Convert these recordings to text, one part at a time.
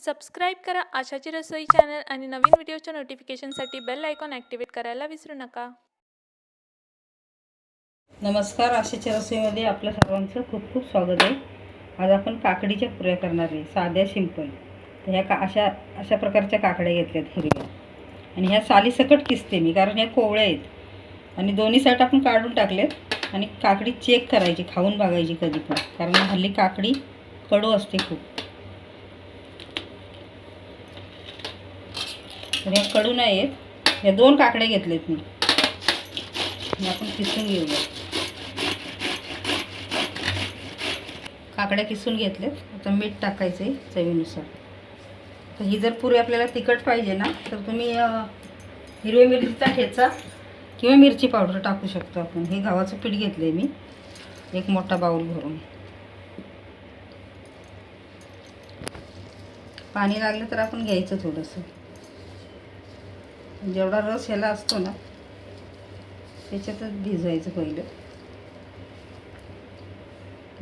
Subscribe करा आशाची रसोई channel आणि नवीन व्हिडिओच्या नोटिफिकेशनसाठी बेल आयकॉन ॲक्टिवेट करायला विसरू नका. नमस्कार आशाच्या रसोईमध्ये आपल्या सर्वांचं खूप खूप स्वागत आहे. आज आपण काकडीच्या पुऱ्या करणार आहे साध्या सिंपल तर ह्या का अशा अशा प्रकारच्या काकड्या घेतल्यात हिरव्या. आणि ह्या सालीसकट किसते मी कारण ह्या कोवळ्या आहेत. आणि दोन्ही साईड आपण काढून टाकलेत आणि काकडी चेक करायची खाऊन बघायची कधी पण. कारण हल्ली काकडी कडू असते खूप. तर ह्या कडू नाही आहेत. ह्या दोन काकड्या घेतलेत मी. आपण किसून घेऊया. काकड्या किसून घेतल्यात आता मीठ टाकायचं आहे चवीनुसार. तर ही जर पुरी आपल्याला तिखट पाहिजे ना तर तुम्ही हिरव्या मिरचीचा ठेचा किंवा मिरची पावडर टाकू शकतो आपण. हे गव्हाचं पीठ घेतलं आहे मी. एक मोठा बाऊल भरून. पाणी लागलं तर आपण घ्यायचं थोडंसं. जेवढा रस ह्याला असतो ना त्याच्यातच भिजवायचं पहिलं.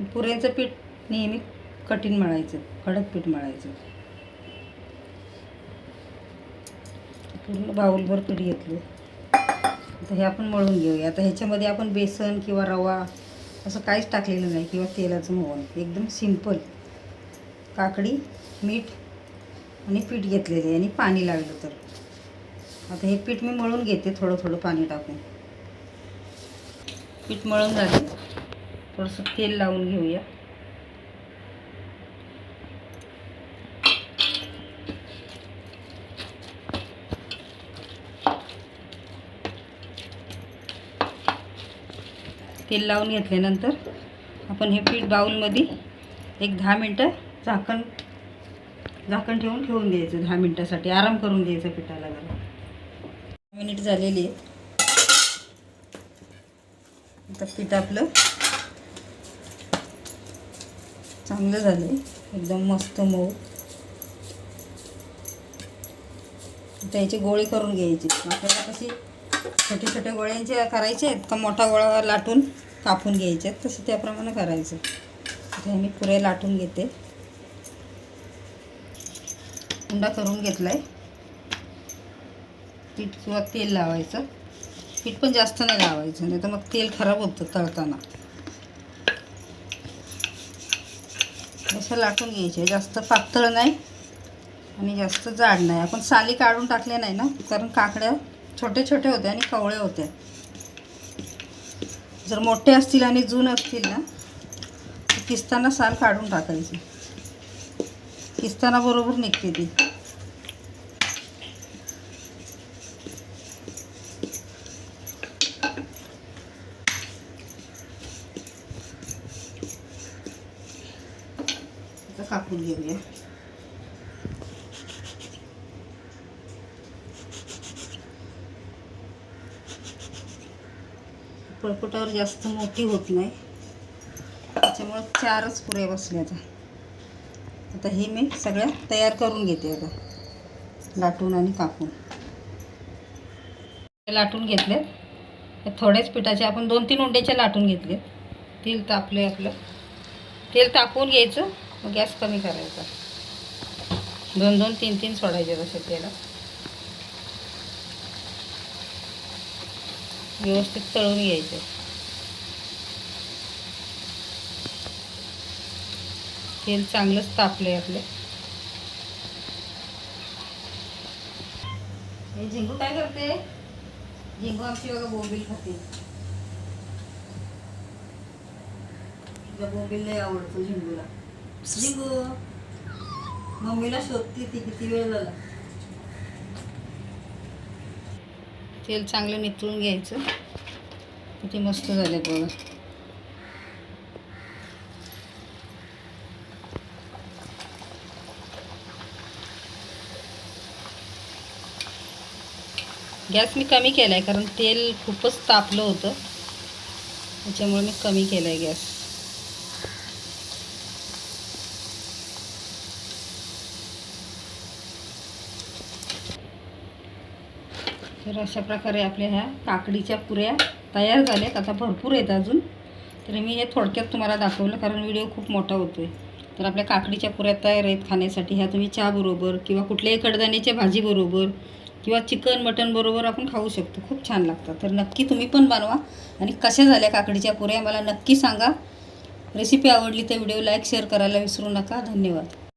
पुऱ्यांचं पीठ नेहमी कठीण मळायचं कडक पीठ मळायचं. पूर्ण बाऊलभर पीठ घेतलं. आता हे आपण मळून घेऊया. आता ह्याच्यामध्ये आपण बेसन किंवा रवा असं काहीच टाकलेलं नाही किंवा तेलाचं मोहन. एकदम सिंपल. काकडी मीठ आणि पीठ घेतलेले आणि पाणी लागलं तर. आता हे पीठ मी मळून घेते थोडं थोडं पाणी टाकून. पीठ मळून झाले. थोडंसं तेल लावून घेऊया. तेल लावून घेतल्यानंतर आपण हे पीठ बाऊलमध्ये एक दहा मिनटं झाकण झाकण ठेवून ठेवून द्यायचं दहा मिनटासाठी. आराम करून द्यायचं पिठाला जरा. मिनिट झालेली आहे आता पीठ आपलं चांगलं झालं आहे एकदम मस्त मऊ. आता याचे गोळी करून घ्यायची. आपल्याला कशी छोटे छोटे गोळ्यांचे करायचे आहेत का मोठा गोळा लाटून कापून घ्यायचे आहेत तसं त्याप्रमाणे करायचं आता मी पुरे लाटून घेते. उंडा करून घेतला आहे पीठ किंवा तेल लावायचं. पीठ पण जास्त नाही लावायचं नाही तर मग तेल खराब होतं तळताना. असं लाटून घ्यायचे जास्त पातळ नाही आणि जास्त जाड नाही. आपण साली काढून टाकल्या नाही ना कारण काकड्या छोटे छोटे होते आणि कवळे होते जर मोठे असतील आणि जून असतील ना तर किसताना साल काढून टाकायची. किसताना बरोबर निघते ती. आता कापून घेऊया पळपटावर जास्त मोठी होत नाही त्याच्यामुळं चारच पुऱ्या बसल्या आता आता हे मी सगळ्या तयार करून घेते आता लाटून आणि कापून लाटून घेतल्यात थोड्याच पिठाचे आपण दोन तीन उंड्याचे लाटून घेतले. तेल तापले आपलं. तेल तापवून घ्यायचं. मग गॅस कमी करायचा. दोन दोन तीन तीन सोडायचे तसे तेला व्यवस्थित तळून घ्यायचे. तेल चांगलंच तापले आपले. हे झिंगू काय करते? झिंगू आमची बघा बोंबील खाते. तिला बोंबील लय आवडतो झिंगूला. झिंगू मम्मीला शोधते ती किती वेळ झाला तेल चांगलं नितळून घ्यायचं किती मस्त झाले बघा गॅस मी कमी केला आहे कारण तेल खूपच तापलं होतं. त्याच्यामुळे मी कमी केला आहे गॅस तर अशा प्रकारे आपल्या ह्या काकडीच्या पुऱ्या तयार झाल्यात. आता भरपूर आहेत अजून. तर मी हे थोडक्यात तुम्हाला दाखवलं कारण व्हिडिओ खूप मोठा होतो आहे तर आपल्या काकडीच्या पुऱ्या तयार आहेत खाण्यासाठी. ह्या तुम्ही चहाबरोबर किंवा कुठल्याही कडधान्याच्या भाजीबरोबर किंवा चिकन मटन बरोबर आपण खाऊ शकतो. खूप छान लागतात. तर नक्की तुम्ही पण बनवा. आणि कशा झाल्या काकडीच्या पुऱ्या मला नक्की सांगा. रेसिपी आवडली तर व्हिडिओ लाईक शेअर करायला विसरू नका. धन्यवाद.